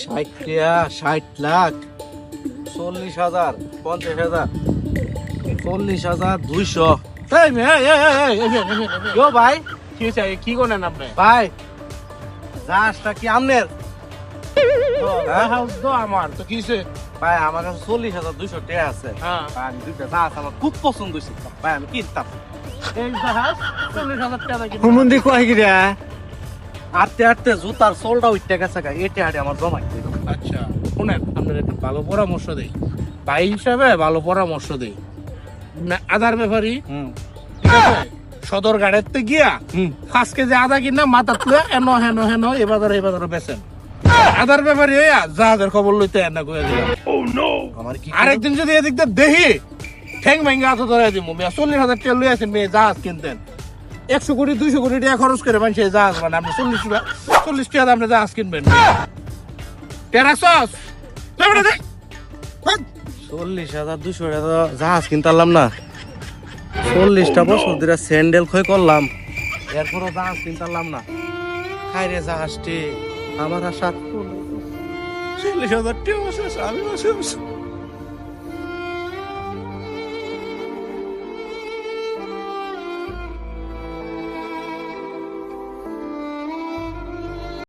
ষাট টিয়া ষাট লাখ। চল্লিশ হাজার পঞ্চাশ হাজার। চল্লিশ হাজার দুইশো। ভাই কি হয়েছে? কি করেন আপনি? ভাই জাহাজটা কি আমনের? আমার। তো কি ভাই আমার চল্লিশ হাজার দুইশো টাকা আছে। হ্যাঁ। আমি দুইটা জাহাজ আমার খুব পছন্দ হয়েছে। ভাই আমি কিনতাম। এই জাহাজ চল্লিশ হাজার টাকা আটতে আটতে জুতার সোলটা উঠতে গেছে গা এটে হাটে আমার জমা দিল আচ্ছা। শুনেন আপনার একটু ভালো পরামর্শ দেই। ভাই হিসাবে ভালো পরামর্শ দেই। না, আদার ব্যাপারী হুম। ঠিক আছে? সদর গাড়িতে গিয়া হুম। পাঁচ কেজি আদা কিনা মাথা তুলে এন হেন হেন এ বাজারে এ বাজারে বেচেন। আদার ব্যাপারী হইয়া জাহাজের খবর লইতে এনে কয়ে দিলাম। আমার কি আরেকদিন যদি এদিক দিয়ে দেখি ঠ্যাং ভেঙ্গে হাতে ধরে দিব মেয়ে চল্লিশ হাজার টাকা লই আছেন মেয়ে জাহাজ কিনতেন। একশো কোটি, দুইশো কোটি টাকা খরচ করে মানুষ জাহাজ মানে আপনি চল্লিশ টাকা চল্লিশ টাকা আপনি জাহাজ কিনবেন। টেরাসস চল্লিশ হাজার দুশো টাকা জাহাজ কিনতাম না। চল্লিশটা বছর ধরে স্যান্ডেল খই করলাম। এরপরও জাহাজ কিনতাম না। খাই রে জাহাজটি, আমার আশা চল্লিশ হাজার টাকা আমি